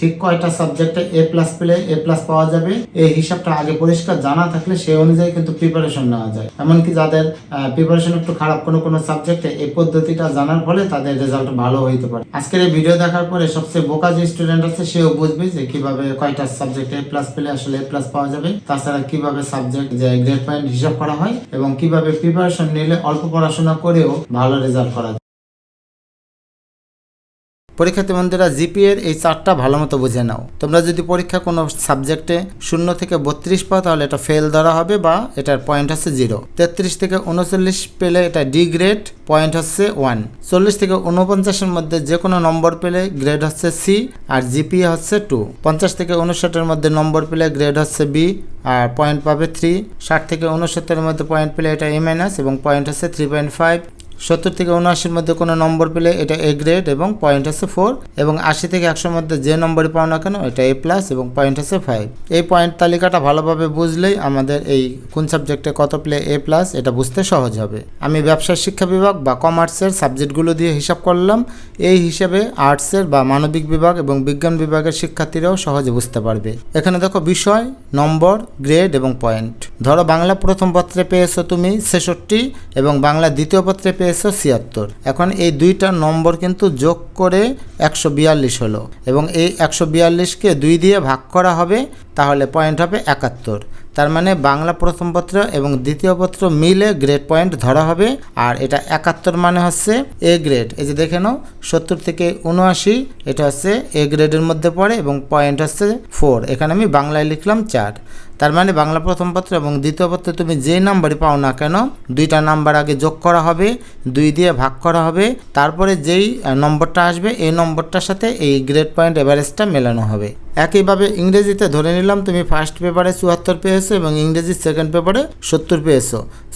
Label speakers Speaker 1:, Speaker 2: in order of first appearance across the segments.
Speaker 1: ঠিক কয়টা সাবজেক্টে এ প্লাস পেলে এ প্লাস পাওয়া যাবে? এই হিসাবটা আগে পরিষ্কার জানা থাকলে সেই অনুযায়ী কিন্তু প্রিপারেশন নেওয়া যায়। এমনকি যাদের প্রিপারেশন একটু খারাপ কোনো কোনো সাবজেক্টে এই পদ্ধতিটা জানার ফলে তাদের রেজাল্ট ভালো হইতে পারে। আজকের এই ভিডিও দেখার পরে সবচেয়ে বোকা যে স্টুডেন্ট আছে, সেও বুঝবে যে কীভাবে কয়টা সাবজেক্টে এ প্লাস পেলে আসলে এ প্লাস পাওয়া যাবে। তাছাড়া কীভাবে সাবজেক্ট যে গ্রেড পয়েন্ট হিসাব করা হয় এবং কীভাবে প্রিপারেশন নিলে অল্প পড়াশোনা করেও ভালো রেজাল্ট করা যায়। পরীক্ষার্থী বন্ধুরা জিপিএর এই চারটা ভালো মতো বুঝে নাও। তোমরা যদি পরীক্ষা কোনো সাবজেক্টে শূন্য থেকে বত্রিশ পাও, তাহলে এটা ফেল ধরা হবে বা এটার পয়েন্ট হচ্ছে জিরো তেত্রিশ থেকে উনচল্লিশ পেলে এটা ডি গ্রেড পয়েন্ট হচ্ছে ওয়ান চল্লিশ থেকে উনপঞ্চাশের মধ্যে যে কোনো নম্বর পেলে গ্রেড হচ্ছে সি আর জিপিএ হচ্ছে টু পঞ্চাশ থেকে উনষাটের মধ্যে নম্বর পেলে গ্রেড হচ্ছে বি আর পয়েন্ট পাবে থ্রি ষাট থেকে উনসত্তরের মধ্যে পয়েন্ট পেলে এটা এ মাইনাস এবং পয়েন্ট হচ্ছে থ্রি পয়েন্ট ফাইভ সত্তর থেকে উনআশির মধ্যে কোনো নম্বর পেলে এটা এ গ্রেড এবং পয়েন্ট আছে ফোর এবং আশি থেকে একশোর মধ্যে যে নম্বরই পাও না কেন এটা এ প্লাস এবং পয়েন্ট আছে ফাইভ এই পয়েন্ট তালিকাটা ভালোভাবে বুঝলেই আমাদের এই কোন সাবজেক্টে কত প্লে এ প্লাস এটা বুঝতে সহজ হবে। আমি ব্যবসায় শিক্ষা বিভাগ বা কমার্সের সাবজেক্টগুলো দিয়ে হিসাব করলাম। এই হিসাবে আর্টসের বা মানবিক বিভাগ এবং বিজ্ঞান বিভাগের শিক্ষার্থীরাও সহজে বুঝতে পারবে। এখানে দেখো বিষয়, নম্বর গ্রেড এবং পয়েন্ট ধরো বাংলা প্রথম পত্রে পেয়েছ তুমি ছেষট্টি এবং বাংলা দ্বিতীয় পত্রে পেয়েছ ছিয়াত্তর। এখন এই দুইটা নম্বর কিন্তু যোগ করে একশো বিয়াল্লিশ হলো এবং এই একশো বিয়াল্লিশকে দুই দিয়ে ভাগ করা হবে, তাহলে পয়েন্ট হবে একাত্তর। তার মানে বাংলা প্রথম পত্র এবং দ্বিতীয় পত্র মিলে গ্রেড পয়েন্ট ধরা হবে, আর এটা একাত্তর মানে হচ্ছে এ গ্রেড এই যে দেখে নাও, সত্তর থেকে উনআশি, এটা হচ্ছে এ গ্রেডের মধ্যে পড়ে এবং পয়েন্ট হচ্ছে ফোর এখানে আমি বাংলায় লিখলাম চার। তার মানে বাংলা প্রথম পত্র এবং দ্বিতীয় পত্রে তুমি যে নাম্বারই পাও না কেন, দুইটা নাম্বার আগে যোগ করা হবে, দুই দিয়ে ভাগ করা হবে, তারপরে যেই নম্বরটা আসবে, এই নম্বরটার সাথে এই গ্রেড পয়েন্ট এভারেজটা মেলানো হবে। একইভাবে ইংরেজিতে ধরে নিলাম তুমি ফার্স্ট পেপারে চুয়াত্তর পেয়েছ এবং ইংরেজির সেকেন্ড পেপারে সত্তর পেয়েছ।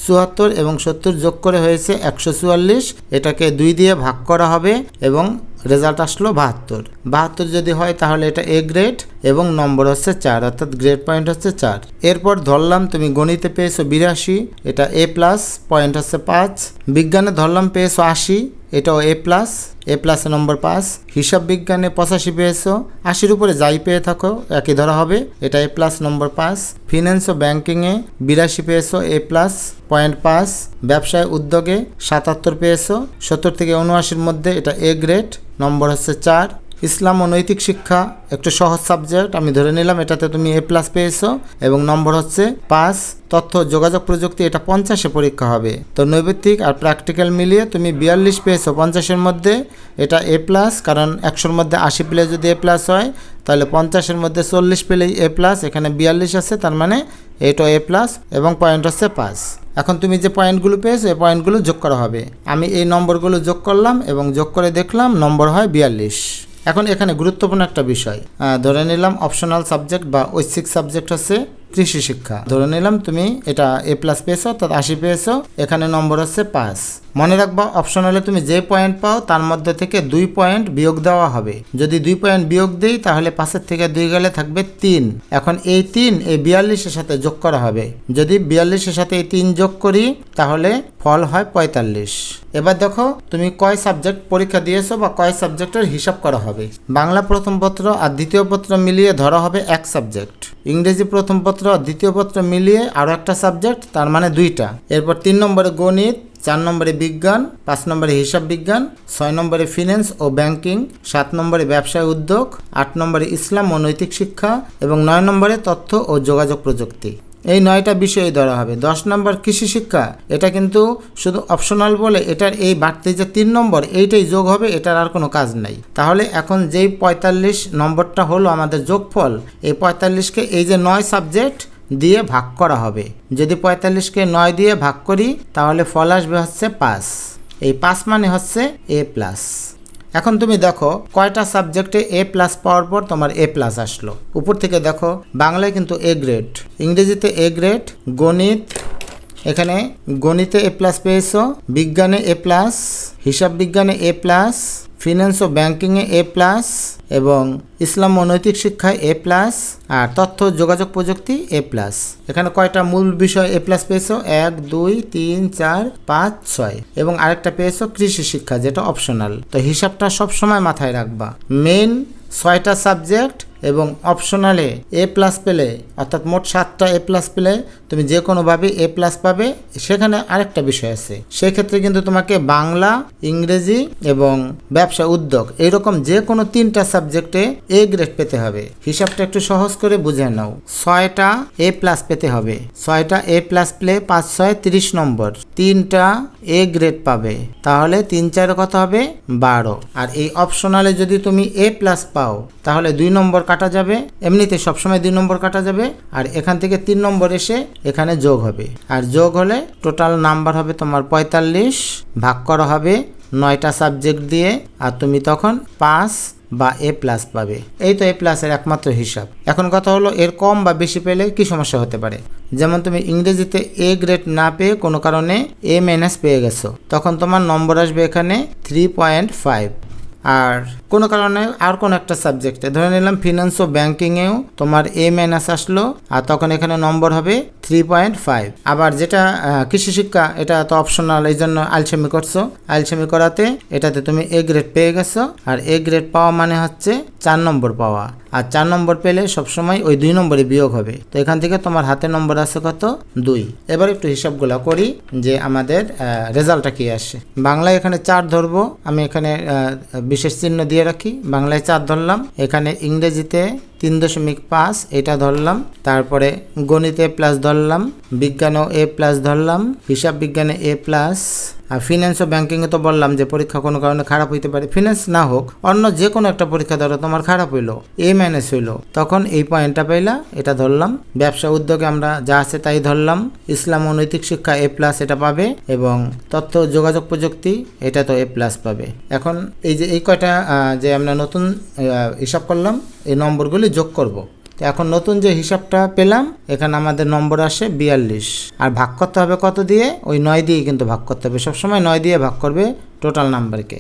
Speaker 1: চুয়াত্তর এবং সত্তর যোগ করে হয়েছে একশো চুয়াল্লিশ, এটাকে দুই দিয়ে ভাগ করা হবে এবং রেজাল্ট আসলো বাহাত্তর। বাহাত্তর যদি হয় তাহলে এটা এ গ্রেড এবং নম্বর হচ্ছে চার, অর্থাৎ গ্রেড পয়েন্ট হচ্ছে চার। এরপর ধরলাম তুমি গণিতে পেয়েছ বিরাশি, এটা এ প্লাস পয়েন্ট হচ্ছে পাঁচ। বিজ্ঞানে ধরলাম পেয়েছ আশি এটাও A plus A plus number pass. হিসাব বিজ্ঞানে পঁচাশি পেয়েছ, আশির উপরে যাই পেয়ে থাকো, একই ধরা হবে। এটা A plus number pass. Finance ও ব্যাংকিংয়ে বিরাশি পেয়েছ এ প্লাস পয়েন্ট পাস। ব্যবসায় উদ্যোগে সাতাত্তর পেয়েছ, সত্তর থেকে উনআশির মধ্যে এটা এ গ্রেড নম্বর হচ্ছে চার। ইসলাম ও নৈতিক শিক্ষা, একটু সহজ সাবজেক্ট, আমি ধরে নিলাম, এটাতে তুমি এ প্লাস পেয়েছ, এবং নম্বর হচ্ছে পাঁচ, তথ্য যোগাযোগ প্রযুক্তি, এটা পঞ্চাশে পরীক্ষা হবে। তো নৈবিত্তিক আর প্র্যাকটিক্যাল মিলিয়ে তুমি বিয়াল্লিশ পেয়েছ পঞ্চাশের মধ্যে, এটা এ প্লাস কারণ একশোর মধ্যে আশি পেলে যদি এ প্লাস হয়, তাহলে পঞ্চাশের মধ্যে চল্লিশ পেলেই এ প্লাস এখানে বিয়াল্লিশ আছে, তার মানে এটা এ প্লাস এবং পয়েন্ট হচ্ছে পাঁচ। এখন তুমি যে পয়েন্টগুলো পেয়েছ, এই পয়েন্টগুলো যোগ করা হবে। আমি এই নম্বরগুলো যোগ করলাম, এবং যোগ করে দেখলাম, নম্বর হয় বিয়াল্লিশ। এখন এখানে গুরুত্বপূর্ণ একটা বিষয়। ধরে নিলাম অপশনাল সাবজেক্ট বা ঐচ্ছিক সাবজেক্ট হচ্ছে কৃষি শিক্ষা। ধরে নিলাম তুমি এটা এ প্লাস পেয়েছ অর্থাৎ আশি পেয়েছ, এখানে নম্বর হচ্ছে পাঁচ। মনে রাখবা অপশনালে তুমি যে পয়েন্ট পাও, তার মধ্যে থেকে দুই পয়েন্ট বিয়োগ দেওয়া হবে। যদি দুই পয়েন্ট বিয়োগ দিই, তাহলে পাঁচের থেকে দুই গেলে থাকবে তিন। এখন এই তিন, এই বিয়াল্লিশের সাথে যোগ করা হবে। যদি বিয়াল্লিশের সাথে এই তিন যোগ করি, তাহলে ফল হয় পঁয়তাল্লিশ। এবার দেখো, তুমি কয় সাবজেক্ট পরীক্ষা দিয়েছ বা কয় সাবজেক্টের হিসাব করা হবে? বাংলা প্রথম পত্র আর দ্বিতীয় পত্র মিলিয়ে ধরা হবে এক সাবজেক্ট ইংরেজি প্রথম পত্র আর দ্বিতীয় পত্র মিলিয়ে আরও একটা সাবজেক্ট তার মানে দুইটা। এরপর তিন নম্বরে গণিত, চার নম্বরে বিজ্ঞান, পাঁচ নম্বরে হিসাব বিজ্ঞান, ছয় নম্বরে ফিন্যান্স ও ব্যাংকিং সাত নম্বরে ব্যবসায় উদ্যোগ, আট নম্বরে ইসলাম ও নৈতিক শিক্ষা, এবং নয় নম্বরে তথ্য ও যোগাযোগ প্রযুক্তি। এই নয়টা বিষয় ধরা হবে। দশ নম্বর কৃষি শিক্ষা। এটা কিন্তু শুধু অপশনাল বলে, এটার এই বাড়তি যে তিন নম্বর, এইটাই যোগ হবে, এটার আর কোনো কাজ নাই। তাহলে এখন যেই পঁয়তাল্লিশ নম্বরটা হলো আমাদের যোগফল, এই পঁয়তাল্লিশকে এই যে নয় সাবজেক্ট দিয়ে ভাগ করা হবে। যদি পঁয়তাল্লিশকে নয় দিয়ে ভাগ করি, তাহলে ফল আসবে হচ্ছে পাঁচ। এই পাঁচ মানে হচ্ছে এ প্লাস এখন তুমি দেখো, কয়টা সাবজেক্টে এ প্লাস পাওয়ার পর তোমার এ প্লাস আসলো। উপর থেকে দেখো, বাংলায় কিন্তু এ গ্রেড ইংরেজিতে এ গ্রেড গণিত, এখানে গণিতে এ প্লাস পেয়েছ, বিজ্ঞানে এ প্লাস হিসাব বিজ্ঞানে এ প্লাস ফিনান্স ও ব্যাংকিংয়ে এ প্লাস এবং ইসলাম ও নৈতিক শিক্ষায় এ প্লাস আর তথ্য, যোগাযোগ প্রযুক্তি এ প্লাস এখানে কয়টা মূল বিষয় এ প্লাস পেয়েছ? এক, দুই, তিন, চার, পাঁচ, ছয়। এবং আরেকটা পেয়েছ কৃষি শিক্ষা, যেটা অপশনাল তো হিসাবটা সবসময় মাথায় রাখবা। মেন ছয়টা সাবজেক্ট এবং অপশনালে এ প্লাস পেলে, অর্থাৎ মোট সাতটা এ প্লাস পেলে তুমি যে কোনোভাবে এ প্লাস পাবে। সেখানে আরেকটা বিষয় আছে। সেক্ষেত্রে কিন্তু তোমাকে বাংলা, ইংরেজি এবং ব্যবসা উদ্যোগ এইরকম যে কোনো তিনটা সাবজেক্টে এ গ্রেড পেতে হবে। হিসাবটা একটু সহজ করে বুঝে নাও। ছয়টা এ প্লাস পেতে হবে। ছয়টা এ প্লাস পেলে পাঁচ, ছয়, তিরিশ নম্বর। তিনটা এ গ্রেড পাবে। তাহলে তিন, চার কথা হবে? বারো। আর এই অপশনালে যদি তুমি এ প্লাস পাও, তাহলে দুই নম্বর কাটা যাবে, এমনিতে সবসময় দুই নম্বর কাটা যাবে, আর এখান থেকে তিন নম্বর এসে এখানে যোগ হবে। আর যোগ হলে টোটাল নাম্বার হবে তোমার পঁয়তাল্লিশ, ভাগ করা হবে নয়টা সাবজেক্ট দিয়ে, আর তুমি তখন পাঁচ বা এ প্লাস পাবে। এই তো এ প্লাসের একমাত্র হিসাব। এখন কথা হলো এর কম বা বেশি পেলে কি সমস্যা হতে পারে? যেমন তুমি ইংরেজিতে এ গ্রেড না পেয়ে কোনো কারণে এ মাইনাস পেয়ে গেছো, তখন তোমার নম্বর আসবে এখানে থ্রি পয়েন্ট ফাইভ আর কোনো কারণে আর কোনো একটা সাবজেক্টে ধরে নিলাম ফিনান্স ও ব্যাংকিংয়েও তোমার এ মাইনাস আসলো, আর তখন এখানে নম্বর হবে থ্রি পয়েন্ট ফাইভ আবার যেটা কৃষি শিক্ষা, এটা তো অপশনাল এই জন্য আলসেমি করছ। আলসেমি করাতে এটাতে তুমি এ গ্রেড পেয়ে গেছো, আর এ গ্রেড পাওয়া মানে হচ্ছে চার নম্বর পাওয়া। আর চার নম্বর পেলে সবসময় ওই দুই নম্বরে বিয়োগ হবে। তো এখান থেকে তোমার হাতে নম্বর আছে কত? দুই। এবার একটু হিসাবগুলো করি যে আমাদের রেজাল্টটা কি আসে। বাংলায় এখানে চার ধরবো। আমি এখানে বিশেষ চিহ্ন দিয়ে রাখি। বাংলায় চার ধরলাম। এখানে ইংরেজিতে তিন দশমিক পাঁচ, এটা ধরলাম। তারপরে গণিতে প্লাস ধরলাম, বিজ্ঞানেও এ প্লাস ধরলাম হিসাব বিজ্ঞানে এ প্লাস আর ফিনান্স ও ব্যাংকিংয়ে তো বললাম যে পরীক্ষা কোনো কারণে খারাপ হইতে পারে। ফিনান্স না হোক, অন্য যে কোনো একটা পরীক্ষা ধরো, তোমার খারাপ হইল এ মাইনাস হইল, তখন এই পয়েন্টটা পাইলা, এটা ধরলাম। ব্যবসা উদ্যোগে আমরা যা আছে তাই ধরলাম। ইসলাম ও নৈতিক শিক্ষা এ প্লাস এটা পাবে এবং তথ্য, যোগাযোগ প্রযুক্তি, এটা তো এ প্লাস পাবে। এখন এই যে এই কয়টা যে আমরা নতুন হিসাব করলাম, এই নম্বরগুলি যোগ করব। তো এখন নতুন যে হিসাবটা পেলাম, এখানে আমাদের নম্বর আসে বিয়াল্লিশ। আর ভাগ করতে হবে কত দিয়ে? ওই নয় দিয়ে কিন্তু ভাগ করতে হবে। সবসময় নয় দিয়ে ভাগ করবে টোটাল নাম্বারকে।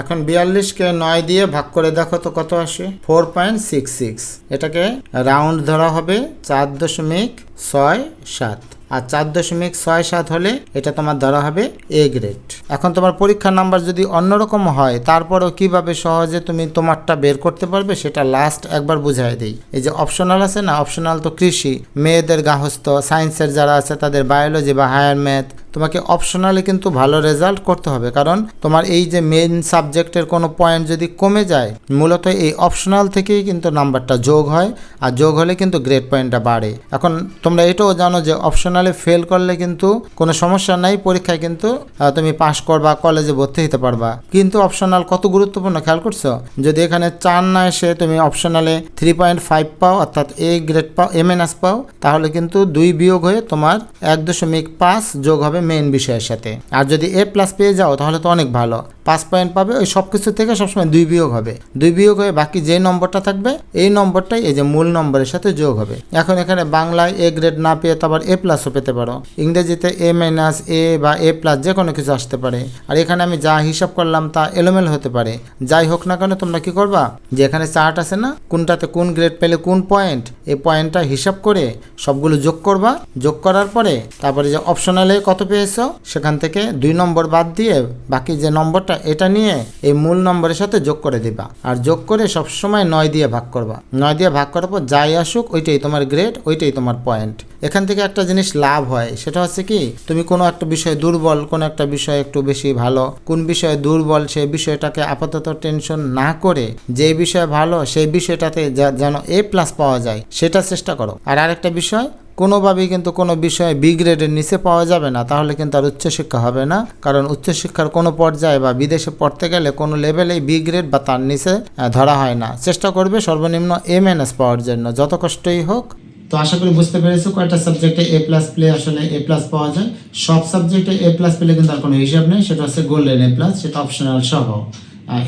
Speaker 1: এখন বিয়াল্লিশকে নয় দিয়ে ভাগ করে দেখো তো কত আসে? Four point six six. এটাকে রাউন্ড ধরা হবে চার দশমিক ছয় সাত। আর চার দশমিক ছয় সাত হলে এটা তোমার ধরা হবে এ গ্রেড এখন তোমার পরীক্ষার নাম্বার যদি অন্যরকম হয়, তারপরও কীভাবে সহজে তুমি তোমারটা বের করতে পারবে সেটা লাস্ট একবার বুঝাই দিই। এই যে অপশনাল আছে না অপশনাল তো কৃষি। মেয়েদের গাহস্থ সায়েন্সের যারা আছে তাদের বায়োলজি বা হায়ার ম্যাথ তোমাকে অপশনালে কিন্তু ভালো রেজাল্ট করতে হবে। কারণ তোমার এই যে মেইন সাবজেক্টের কোনো পয়েন্ট যদি কমে যায়, মূলত এই অপশনাল থেকেই কিন্তু নাম্বারটা যোগ হয়, আর যোগ হলে কিন্তু গ্রেড পয়েন্টটা বাড়ে। এখন তোমরা এটাও জানো যে অপশনালে ফেল করলে কিন্তু কোনো সমস্যা নাই, পরীক্ষায় কিন্তু তুমি পাশ করবা কলেজে ভর্তি হতে পারবা। কিন্তু অপশনাল কত গুরুত্বপূর্ণ, খেয়াল করছ? যদি এখানে চার না এসে তুমি অপশনালে থ্রি পয়েন্ট ফাইভ পাও, অর্থাৎ এ গ্রেড পাও এম এনএস পাও, তাহলে কিন্তু দুই বিয়োগ হয়ে তোমার এক দশমিক পাঁচ যোগ হবে মেইন বিষয়ের সাথে। আর যদি এ প্লাস পেয়ে যাও তাহলে তো অনেক ভালো। পাঁচ পয়েন্ট পাবে, ওই সব কিছু থেকে সবসময় দুই বিয়োগ হবে। দুই বিয়োগ হয়ে বাকি যে নম্বরটা থাকবে, এই নম্বরটাই এই যে মূল নম্বরের সাথে যোগ হবে। এখন এখানে বাংলায় এ গ্রেড না পেয়ে তো আবার এ প্লাসও পেতে পারো। ইংরেজিতে এ মাইনাস এ বা এ প্লাস যে কোনো কিছু আসতে পারে। আর এখানে আমি যা হিসাব করলাম তা এলোমেল হতে পারে। যাই হোক না কেন, তোমরা কি করবা? যে এখানে চার্ট আছে না, কোনটাতে কোন গ্রেড পেলে কোন পয়েন্ট এই পয়েন্টটা হিসাব করে সবগুলো যোগ করবা। যোগ করার পরে তারপরে যে অপশনালে কত পেয়েছ, সেখান থেকে দুই নম্বর বাদ দিয়ে বাকি যে নম্বরটা এটা নিয়ে এই মূল নম্বরের সাথে যোগ করে দিবা। আর যোগ করে সবসময় নয় দিয়ে ভাগ করবা। নয় দিয়ে ভাগ করার পর যাই আসুক, ওইটাই তোমার গ্রেড ওইটাই তোমার পয়েন্ট এখান থেকে একটা জিনিস লাভ হয়, সেটা হচ্ছে কি, তুমি কোনো একটা বিষয়ে দুর্বল, কোনো একটা বিষয়ে একটু বেশি ভালো, কোন বিষয়ে দুর্বল সেই বিষয়টাকে আপাতত টেনশন না করে যে বিষয়ে ভালো, সেই বিষয়টাতে যেন এ প্লাস পাওয়া যায়, সেটা চেষ্টা করো। আর আরেকটা বিষয় কোনোভাবেই কিন্তু কোনো বিষয়ে বি গ্রেডের নিচে পাওয়া যাবে না, তাহলে কিন্তু আর উচ্চশিক্ষা হবে না। কারণ উচ্চশিক্ষার কোনো পর্যায়ে বা বিদেশে পড়তে গেলে কোনো লেভেলেই বি গ্রেড বা তার নিচে ধরা হয় না। চেষ্টা করবে সর্বনিম্ন এম এন এস পাওয়ার জন্য, যত কষ্টই হোক। তো আশা করি বুঝতে পেরেছ, কয়েকটা সাবজেক্টে এ প্লাস পেলে আসলে এ প্লাস পাওয়া যায়। সব সাবজেক্টে এ প্লাস পেলে কিন্তু আর কোনো হিসাব নেই, সেটা হচ্ছে গোল্ডেন এ প্লাস সেটা অপশনাল সহ।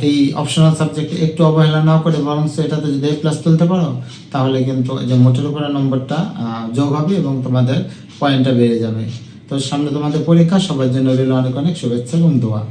Speaker 1: এই অপশনাল সাবজেক্টে একটু অবহেলা না করে বরং এটাতে যদি এ প্লাস তুলতে পারো, তাহলে কিন্তু যে মোটের উপরে নম্বরটা যোগ হবে এবং তোমাদের পয়েন্টটা বেড়ে যাবে। তো সামনে তোমাদের পরীক্ষা, সবার জন্য রইল অনেক অনেক শুভেচ্ছা এবং দোয়া।